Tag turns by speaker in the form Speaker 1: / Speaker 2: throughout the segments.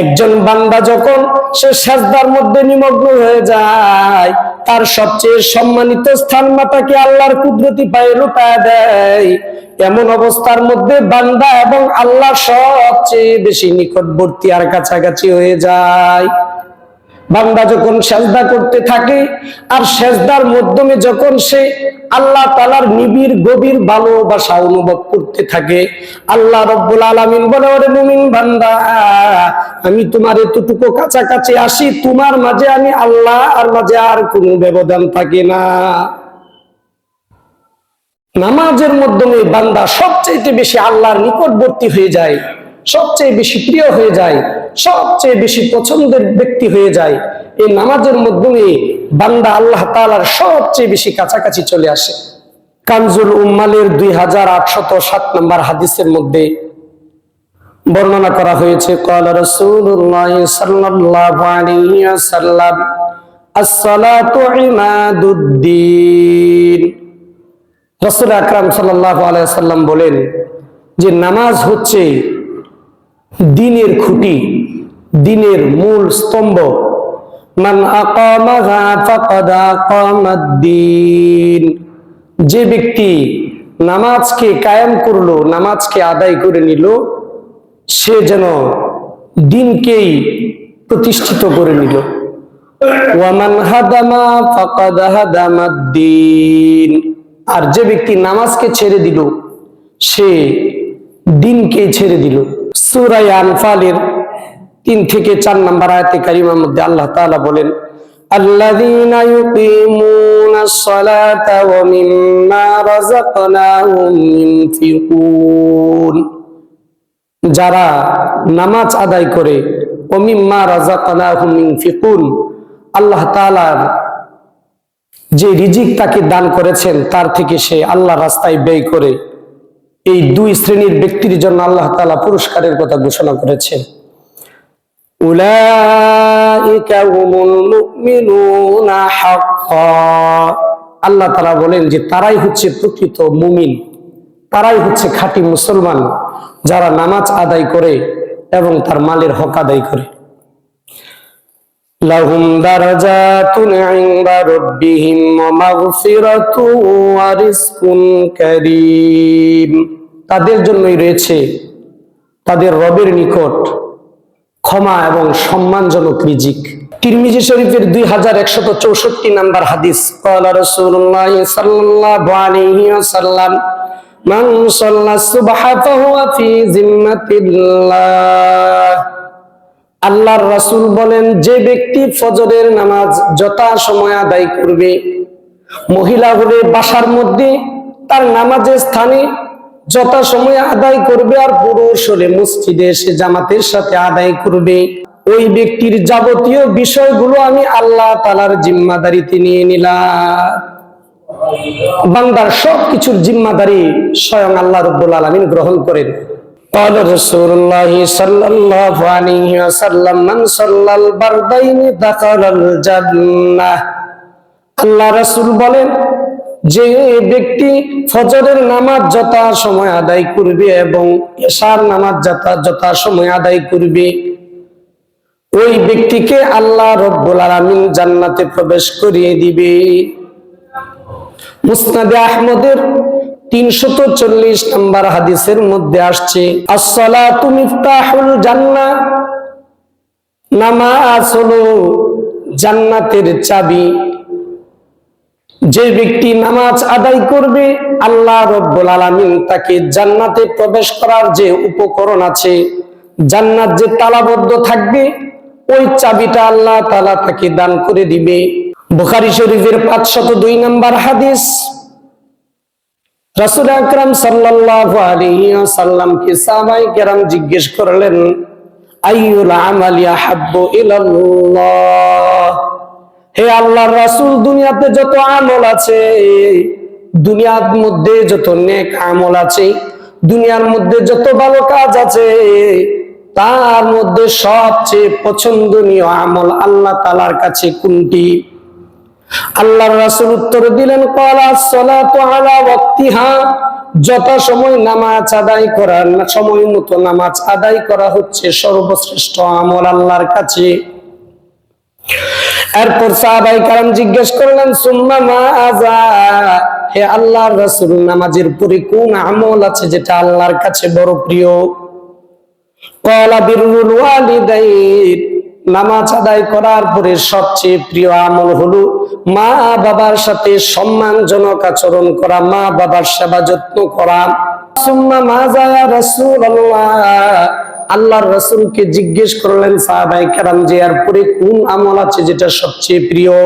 Speaker 1: একজন বান্দা যখন সে সাজদার মধ্যে নিমগ্ন হয়ে যায়, তার সবচেয়ে সম্মানিত স্থান মাতাকে আল্লাহর কুদরতি পায়ে লুটায় দেয়। এমন অবস্থার মধ্যে বান্দা এবং আল্লাহ সবচেয়ে বেশি নিকটবর্তী আর কাছাকাছি হয়ে যায়। বান্দা যখন সেজদা করতে থাকে, আর সেজদার মাধ্যমে যখন সে আল্লাহ তালার নিবিড়, গভীর ভালোবাসা অনুভব করতে থাকে, আল্লাহ রব্বুল আলমিন বলে, ওরে মুমিন বান্দা আমি তোমার এতটুকু কাছাকাছি আসি, তোমার মাঝে আমি আল্লাহ আর মাঝে আর কোনো ব্যবধান থাকে না। নামাজের মাধ্যমে বান্দা সবচেয়ে বেশি আল্লাহর নিকটবর্তী হয়ে যায়, সবচেয়ে বেশি প্রিয় হয়ে যায়, সবচেয়ে বেশি পছন্দের ব্যক্তি হয়ে যায়। এই নামাজের মাধ্যমে বান্দা আল্লাহ তালার সবচেয়ে বেশি কাছাকাছি চলে আসে। কানজুল উম্মালের দুই হাজার আটশত সাত নম্বর হাদিসের মধ্যে বর্ণনা করা হয়েছে কল রসুল্লাহ সাল্লাল্লাহু আলাইহি ওয়াসাল্লাম, আসসালাতু ইমাদুদ্দিন। রাসূল আকরাম সাল্লাল্লাহু আলাইহি ওয়াসাল্লাম বলেন যে, নামাজ হচ্ছে দিনের খুঁটি, দিনের মূল স্তম্ভ। মান আকামাহা ফাকাদ আকামাদ্দীন। যে ব্যক্তি নামাজকে কায়েম করল, নামাজকে আদায় করে নিল সে যেন দিনকেই প্রতিষ্ঠিত করে নিল ওয়ামান হাদামা ফাকাদ হাদামাদ্দিন আর যে ব্যক্তি নামাজকে ছেড়ে দিল সে দিনকে ছেড়ে দিল সুরাই আনফালের তিন থেকে চার নম্বর আয়তে কারিমার মধ্যে আল্লাহ তাআলা বলেন الذين يقيمون الصلاة ومما رزقناهم ينفقون যারা নামাজ আদায় করে ওমিম্মা রাজাকানাহুম ইনফিকুন আল্লাহ তাআলার যে রিজিক তাকে দান করেছেন, তার থেকে সে আল্লাহ রাস্তায় ব্যয় করে। এই দুই শ্রেণির ব্যক্তির জন্য আল্লাহ তালা পুরস্কারের কথা ঘোষণা করেছেন। আল্লাহ তাআলা বলেন যে তারাই হচ্ছে প্রকৃত মুমিন, তারাই হচ্ছে খাঁটি মুসলমান। যারা নামাজ আদায় করে এবং তার মালের হক আদায় করে। তাদের জন্যই রয়েছে তাদের রবের নিকট ক্ষমা এবং সম্মানজনক রিজিক। তিরমিজি শরীফের দুই হাজার একশত চৌষট্টি নাম্বার হাদিস কলা রসুল্লাহ সাল্লাহ من صلى الصبح فهو في ذمة الله আল্লাহর রাসূল বলেন যে ব্যক্তি ফজরের নামাজ যথা সময় আদায় করবে মহিলা হলে বাসার মধ্যে তার নামাজের স্থানে যথা সময় আদায় করবে আর পুরুষ হলে মসজিদে এসে জামাতের সাথে আদায় করবে ওই ব্যক্তির যাবতীয় বিষয়গুলো আমি আল্লাহ তালার জিম্মাদারিতে নিয়ে নিলাম বান্দার সব কিছুর জিম্মাদারি স্বয়ং আল্লাহ রব্বুল আলমিন গ্রহণ করেন قال رسول الله صلى الله عليه وسلم من صلى البردين دخل الجنة আল্লাহ রাসূল বলেন যে ব্যক্তি ফজরের নামাজ যথা সময় আদায় করবে এবং এশার নামাজ যথা যথা সময় আদায় করবে ওই ব্যক্তিকে আল্লাহ রব্বুল আলামিন জান্নাতে প্রবেশ করিয়ে দিবে মুসনাদে আহমদের চল্লিশ নম্বর হাদিসের মধ্যে আসছে জান্নাহ। নামাজ জান্নাতের চাবি। যে ব্যক্তি নামাজ আদায় করবে, আল্লাহ রব্বুল আলামিন তাকে জান্নাতে প্রবেশ করার যে উপকরণ আছে, জান্নাত যে তালাবদ্ধ থাকবে, ওই চাবিটা আল্লাহ তাআলা তাকে দান করে দিবে। বুখারী শরীফের পাঁচশত দুই নম্বর হাদিস। রাসূল আকরাম সাল্লাল্লাহু আলাইহি ওয়াসাল্লামকে সাহাবায়ে কেরাম জিজ্ঞেস করলেন, আইয়ুল আমালি আহাব্বু ইলাল্লাহ? হে আল্লাহর রাসূল, দুনিয়াতে যত আমল আছে, দুনিয়ার মধ্যে যত নেক আমল আছে, দুনিয়ার মধ্যে যত ভালো কাজ আছে, তার মধ্যে সবচেয়ে পছন্দনীয় আমল আল্লাহ তাআলার কাছে কোনটি? আল্লাহর রাসূল উত্তর দিলেন, ক্বালা সালাতু আলা ওয়াক্তিহা। যথা সময় নামাজ আদায় করার সময় মতো নামাজ আদায় করা হচ্ছে সর্বশ্রেষ্ঠ আমল আল্লাহর কাছে। এরপর সাহাবাই কারাম জিজ্ঞেস করলেন, সুম্মা মাজা হে আল্লাহর রাসূল, নামাজের পরে কোন আমল আছে যেটা আল্লাহর কাছে বড় প্রিয়? কলা নামাজ আদায় করার পরে সবচেয়ে প্রিয় আমল হলো মা বাবার সাথে সম্মানজনক আচরণ করা, মা বাবার সেবা যত্ন করা। আল্লাহর রাসূলকে জিজ্ঞেস করলেন, সাহাবায়ে কেরাম, যে এর পরে কোন আমল আছে যেটা সবচেয়ে প্রিয়?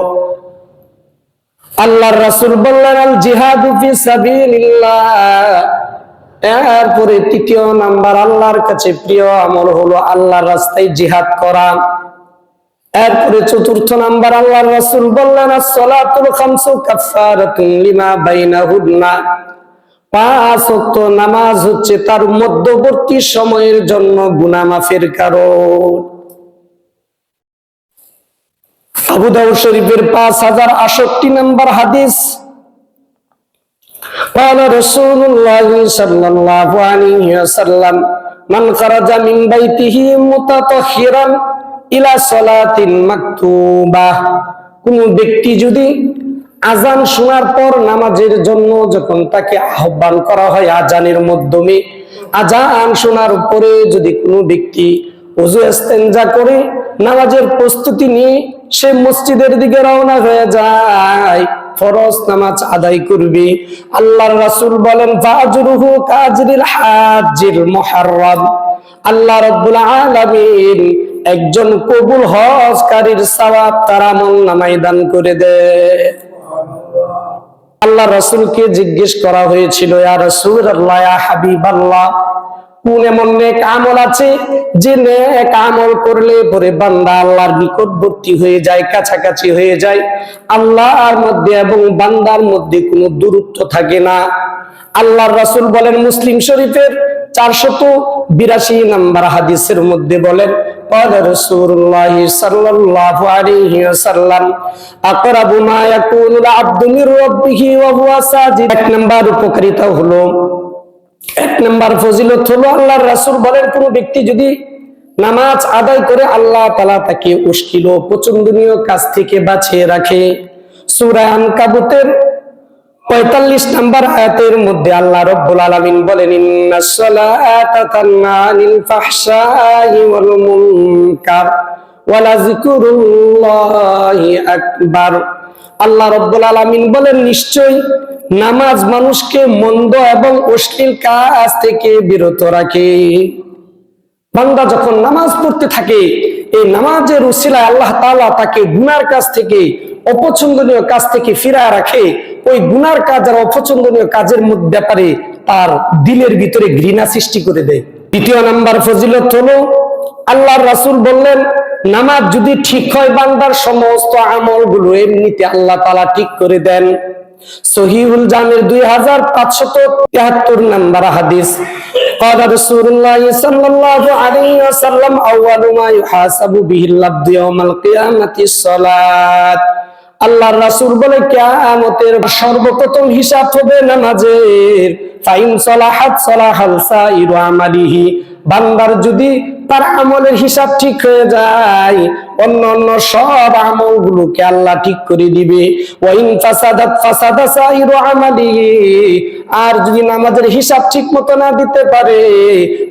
Speaker 1: আল্লাহর রাসূল বললেন, আল জিহাদু ফি সাবিলিল্লাহ। এরপরে তৃতীয় নাম্বার, আল্লাহর কাছে প্রিয় আমল হলো আল্লাহর রাস্তায় জিহাদ করা। এরপরে চতুর্থ নাম্বার আল্লাহর রাসূল বললেন as-salatul khamsu kaffaratun লিমা বাইনাহুন্না পাঁচ ওয়াক্ত নামাজ হচ্ছে তার মধ্যবর্তী সময়ের জন্য গুনাহ মাফের কারণ আবু দাউদ শরীফের পাঁচ হাজার আষট্টি নম্বর হাদিস قال رسول الله صلى الله عليه وسلم من خرج من بيته متطهرا ইলা সলাতিন মাকতুবা। কোন ব্যক্তি যদি আজান শোনার পর নামাজের জন্য যখন তাকে আহ্বান করা হয় আজানের মাধ্যমে আজান শোনার পরে যদি কোনো ব্যক্তি ওযু ইস্তিনজা করে, নামাজের প্রস্তুতি নিয়ে সে মসজিদের দিকে রওনা হয়ে যায়, ফরজ নামাজ আদায় করবে। আল্লাহর রাসূল বলেন, ফাজরুহু কাজরিল হাজিল মুহাররাম। আল্লাহ রাব্বুল আলামিন একজন কবুল হজকারীর সওয়াব তার আমল নামায় দান করে দেয় আল্লাহ রাসূলকে জিজ্ঞেস করা হয়েছিল কোন এমন নেক আমল আছে যে নেক আমল করলে পরে বান্দা আল্লাহর নিকটবর্তী হয়ে যায়, কাছাকাছি হয়ে যায়? আল্লাহর মধ্যে এবং বান্দার মধ্যে কোনো দূরত্ব থাকে না। আল্লাহর রাসূল বলেন, মুসলিম শরীফের চারশত বিরাশি নাম্বার হাদিসের মধ্যে বলেন قال رسول الله صلى الله عليه وسلم أقرب ما يكون العبد من ربه وهو ساجد এক নাম্বার উপকারিতা হলো এক নাম্বার ফজিলত হলো আল্লাহর রাসূল বলেন কোন ব্যক্তি যদি নামাজ আদায় করে আল্লাহ তাআলা তাকে উস্কিল পছন্দনীয় কাজ থেকে বাঁচিয়ে রাখে সূরা আনকাবুতের পঁয়তাল্লিশ নম্বর আয়াতের মধ্যে আল্লাহ রব্বুল আলামিন বলেন আল্লাহ রব্বুল আলামিন বলেন নিশ্চয় নামাজ মানুষকে মন্দ এবং অশ্লীল কাজ থেকে বিরত রাখে। বান্দা যখন নামাজ পড়তে থাকে, এই নামাজের উসিলায় আল্লাহ তাআলা তাকে গুনার কাছ থেকে, অপছন্দনীয় কাজ থেকে ফিরা রাখে। ওই গুনার কাজ আর অপছন্দনীয় কাজের মধ্যে ব্যাপারে তার দিলের ভিতরে ঘৃণা সৃষ্টি করে দেয় দ্বিতীয় নাম্বার ফজিলত হলো আল্লাহর রাসূল বললেন নামাজ যদি ঠিক হয় বান্দার সমস্ত আমলগুলো এমনিতে আল্লাহ তাআলা ঠিক করে দেন সহিহুল জামের দুই হাজার পাঁচশত তেহাত্তর নাম্বার হাদিস قال رسول الله صلى الله عليه وسلم أول ما يحاسب به العبد يوم القيامة الصلاة আল্লাহর রাসূল বলে, কিয়ামতের সর্বপ্রথম হিসাব হবে নামাজের। ফাইন সলাহাত সলাহাল বান্দার যদি তার আমলের হিসাব ঠিক হয়ে যায়, অন্য অন্য সব আমলগুলোকে আল্লাহ ঠিক করে দিবে। আর যদি নামাজের হিসাব ঠিক মতো না দিতে পারে,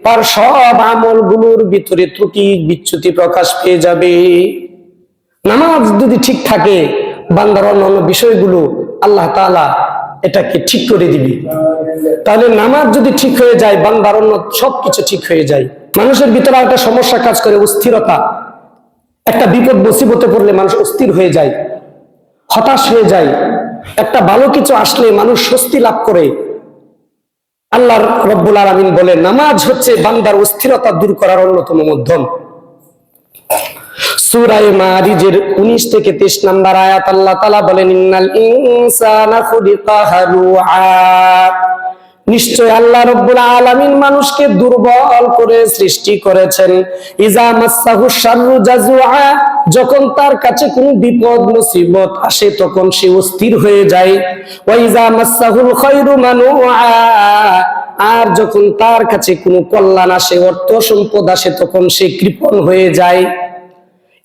Speaker 1: তার সব আমলগুলোর ভিতরে ত্রুটি বিচ্যুতি প্রকাশ পেয়ে যাবে। নামাজ যদি ঠিক থাকে বান্দার অন্যান্য বিষয়গুলো আল্লাহ তাআলা এটাকে ঠিক করে দিবে। তাহলে নামাজ যদি ঠিক হয়ে যায়, বান্দার অন্য সবকিছু ঠিক হয়ে যায়। মানুষের ভিতরে একটা সমস্যা কাজ করে, অস্থিরতা। একটা বিপদ মুসিবতে পড়লে মানুষ অস্থির হয়ে যায়, হতাশ হয়ে যায়। একটা ভালো কিছু আসলে মানুষ স্বস্তি লাভ করে। আল্লাহ রব্বুল আলমিন বলে নামাজ হচ্ছে বান্দার অস্থিরতা দূর করার অন্যতম মাধ্যম। সূরায়ে মারিজের 19 থেকে 23 নম্বর আয়াত আল্লাহ তাআলা বলেন, ইন্নাল ইনসানা খুলিকা হালুআ। নিশ্চয় আল্লাহ রব্বুল আলামিন মানুষকে দুর্বল করে সৃষ্টি করেছেন। ইজা মাসাহু শাররু জাজুআ যখন তার কাছে কোনো বিপদ, মুসিবত আসে, তখন সে অস্থির হয়ে যায়। ওয়া ইজা মাসাহুল খায়রু মানুআ। আর যখন তার কাছে কোনো কল্যাণ আসে, অর্থ সম্পদ আসে, তখন সে কৃপণ হয়ে যায়।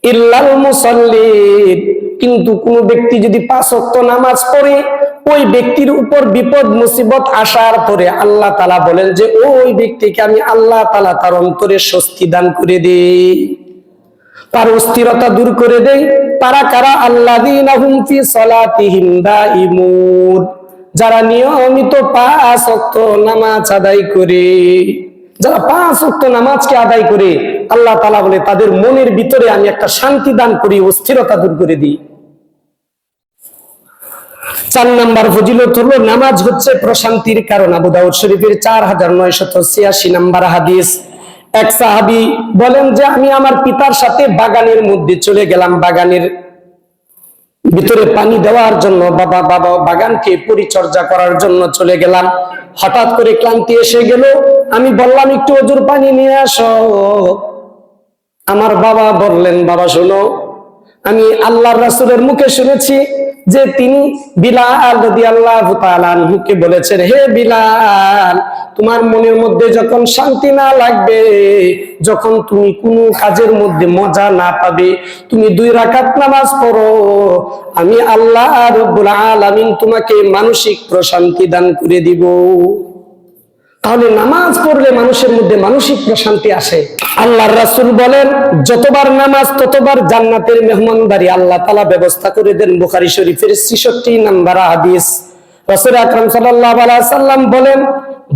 Speaker 1: ইল্লাল মুসাল্লিন। কিন্তু কোন ব্যক্তি যদি পাঁচ ওয়াক্ত নামাজ পড়ে, ওই ব্যক্তির উপর বিপদ, মুসিবত আসার পরে আল্লাহ তালা বলেন যে, ওই ব্যক্তিকে আমি আল্লাহ তালা তার অন্তরে স্বস্তি দান করে দিই। তার অস্থিরতা দূর করে দেই। তারা কারা? আল্লাহ যারা নিয়মিত পাঁচ অক্ত নামাজ আদায় করে। যারা পাঁচ অক্ত নামাজকে আদায় করে, আল্লাহ তালা বলে, তাদের মনের ভিতরে আমি একটা শান্তি দান করি, অস্থিরতা দূর করে দিই। চার নাম্বার ফজিলত হলো, নামাজ হচ্ছে প্রশান্তির কারণ। আবু দাউদ শরীফের চার হাজার নয়শত ছিয়াশি নাম্বার হাদিস। এক সাহাবি বলেন যে, আমি আমার পিতার সাথে বাগানের মধ্যে চলে গেলাম, বাগানের ভিতরে পানি দেওয়ার জন্য বাবা বাবা বাগানকে পরিচর্যা করার জন্য চলে গেলাম। হঠাৎ করে ক্লান্তি এসে গেল। আমি বললাম, একটু অজুর পানি নিয়ে আসো। আমার বাবা বললেন, বাবা, শোনো আমি আল্লাহর রাসূলের মুখে শুনেছি যে তিনি বিলাল যদি আল্লাহ আনহুকে বলেছেন, হে বিলাল, তোমার মনের মধ্যে যখন শান্তি না লাগবে, যখন তুমি কোনো কাজের মধ্যে মজা না পাবে, তুমি দুই রাকাত নামাজ পড়ো, আমি আল্লাহ রব্বুল আলামিন তোমাকে মানসিক প্রশান্তি দান করে দিব। তাহলে নামাজ পড়লে মানুষের মধ্যে মানসিক প্রশান্তি আসে। আল্লাহর রাসুল বলেন, যতবার নামাজ, ততবার জান্নাতের মেহমানদারি। আল্লাহ তালা ব্যবস্থা করে দেন বুখারি শরীফের 66 নাম্বার হাদিস। রসুল আকরম সাল্লাহ সাল্লাম বলেন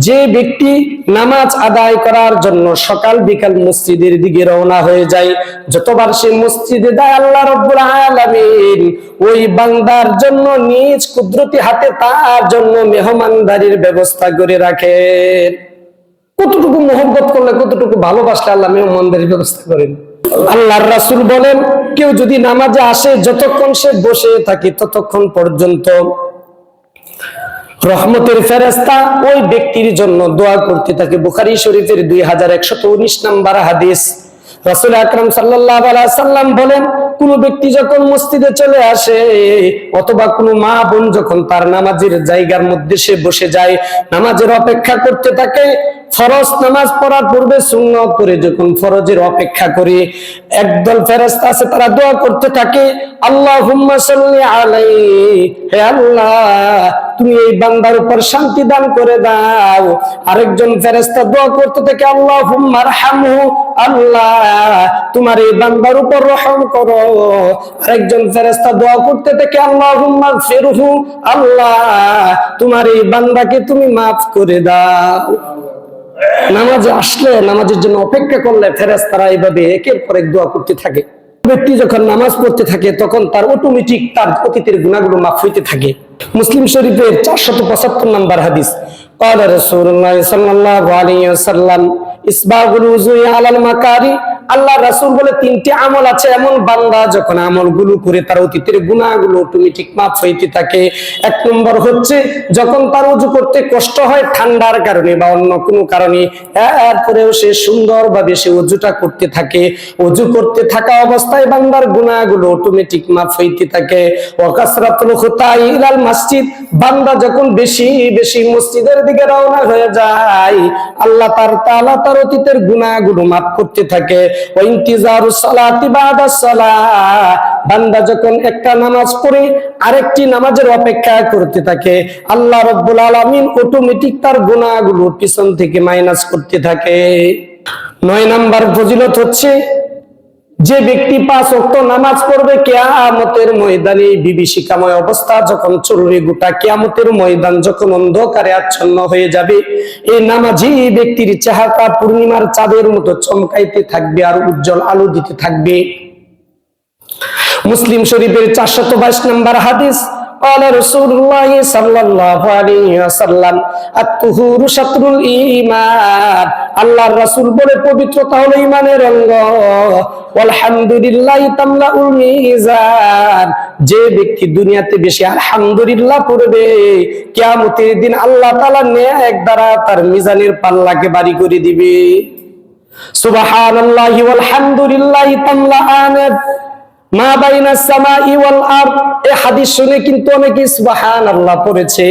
Speaker 1: যে ব্যক্তি নামাজ আদায় করার জন্য সকাল বিকাল মসজিদের দিকে রওনা হয়ে যায়, যতবার সে মসজিদে যায়, আল্লাহ রব্বুল আলামিন ওই বান্দার জন্য নিজ কুদরতি হাতে তার জন্য মেহমানদারির ব্যবস্থা করে রাখেন কতটুকু মোহব্বত করলে, কতটুকু ভালোবাসলে আল্লাহ মেহমানদারির ব্যবস্থা করেন। আল্লাহর রাসূল বলেন, কেউ যদি নামাজে আসে, যতক্ষণ সে বসে থাকে, ততক্ষণ পর্যন্ত রহমতের ফেরেস্তা ওই ব্যক্তির জন্য দোয়া করতে থাকে। বুখারি শরীফের দুই হাজার একশত উনিশ নাম্বার হাদিস। রসুল আকরম সাল্লাহ সাল্লাম বলেন কোন ব্যক্তি যখন মসজিদে চলে আসে, অথবা কোনো মা বোন যখন তার নামাজের জায়গার মধ্যে সে বসে যায়, নামাজের অপেক্ষা করতে থাকে, ফরজ নামাজ পড়ার পূর্বে সুন্নত করে যখন ফরজের অপেক্ষা করে, একদল ফেরেশতা আছে তারা দোয়া করতে থাকে আল্লাহ আলাইহি, হে আল্লাহ, তুমি এই বান্দার উপর শান্তি দান করে দাও। আরেকজন ফেরেশতা দোয়া করতে থাকে, আল্লাহুম্মা আরহামহু, আল্লাহ, তোমার এই বান্দার উপর রহম করো। আরেকজন ফেরেশতা দোয়া করতে থাকে আল্লাহুম্মা ফিরহু আল্লাহ তোমার এই বান্দাকে তুমি মাফ করে দাও নামাজে আসলে নামাজের জন্য অপেক্ষা করলে ফেরেস তারা এইভাবে একের পর এক দোয়া করতে থাকে ব্যক্তি যখন নামাজ পড়তে থাকে তখন তার অটোমেটিক তার অতীতের গুণাগুলো মাফ হইতে থাকে মুসলিম শরীফের চারশত পঁচাত্তর নাম্বার হাদিস قال رسول الله صلى الله عليه وسلم ইসবাগুল উজুই আলাল মাকারি আল্লাহ রাসূল বলে তিনটি আমল আছে। এমন বান্দা যখন আমলগুলো করে তার অতীতের গুনাহগুলো অটোমেটিক মাফ হইতে থাকে। এক নম্বর হচ্ছে যখন তার উজু করতে কষ্ট হয় ঠান্ডার কারণে বা অন্য কোনো কারণে, এরপরেও সে সুন্দরভাবে সে উজুটা করতে থাকে। উজু করতে থাকা অবস্থায় বান্দার গুনাহগুলো অটোমেটিক মাফ হইতে থাকে। ওয়াকাসরাতুল খুতাই ইলাল মসজিদ বান্দা যখন বেশি বেশি মসজিদের দিকে রওনা হয়ে যায়, আল্লাহ তার তাআলা তার অতীতের গুনাহগুলো মাফ করতে থাকে। বান্দা যখন একটা নামাজ পড়ে, আরেকটি নামাজের অপেক্ষা করতে থাকে। আল্লাহ রব্বুল আলামিন অটোমেটিক তার গুনাহগুলো পিছন থেকে মাইনাস করতে থাকে। নয় নাম্বার ফজিলত হচ্ছে যে ব্যক্তি পাঁচ অক্ত নামাজ পড়বে কেয়ামতের ময়দানে বিভীষিকাময় অবস্থা যখন চলবে, গোটা কেয়ামতের ময়দান যখন অন্ধকারে আচ্ছন্ন হয়ে যাবে, এই নামাজি ব্যক্তির চেহারা পূর্ণিমার চাঁদের মতো চমকাইতে থাকবে আর উজ্জ্বল আলো দিতে থাকবে। মুসলিম শরীফের চারশত বাইশ নম্বর হাদিস قال رسول الله صلى الله عليه وسلم الطهور شطر الإيمان আল্লাহর রাসূল বলে পবিত্রতা হলো ঈমানের অঙ্গ আলহামদুলিল্লাহ তামলাউল মিজান যে ব্যক্তি দুনিয়াতে বেশি আলহামদুলিল্লাহ পড়বে কিয়ামতের দিন আল্লাহ তাআলা নেক দ্বারা তার মিজানের পাল্লাকে বাড়ি করে দিবে সুবহানাল্লাহি ওয়ালহামদুলিল্লাহি তামলাআনাত মা এই হাদিস শুনে কিন্তু অনেকে সুবহানাল্লাহ পড়েছে।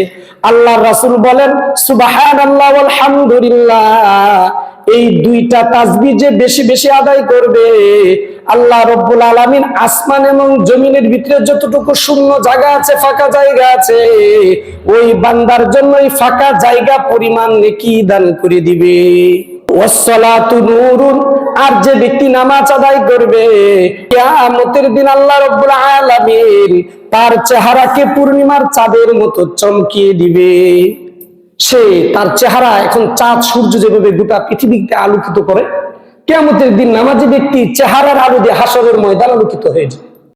Speaker 1: আল্লাহর রাসূল বলেন, সুবহানাল্লাহ ওয়াল হামদুলিল্লাহ এই দুইটা তাসবিহ যে বেশি বেশি আদায় করবে, আল্লাহ রব্বুল আলামিন আসমান এবং জমিনের ভিতরে যতটুকু শূন্য জায়গা আছে, ফাঁকা জায়গা আছে, ওই বান্দার জন্য এই ফাঁকা জায়গা পরিমাণ নেকি দান করে দিবে। ওয়াসসালাতু নূরুন আর যে ব্যক্তি নামাজ আদায় করবে, কিয়ামতের দিন আল্লাহ রব্বুল আলামিন তার চেহারাকে পূর্ণিমার চাঁদের মতো চমকিয়ে দিবে। সে তার চেহারা এখন চাঁদ, সূর্য যেভাবে গোটা পৃথিবীকে আলোকিত করে, কেয়ামতের দিন নামাজি ব্যক্তি চেহারার আলো দিয়ে হাসরের ময়দান আলোকিত হয়ে যায়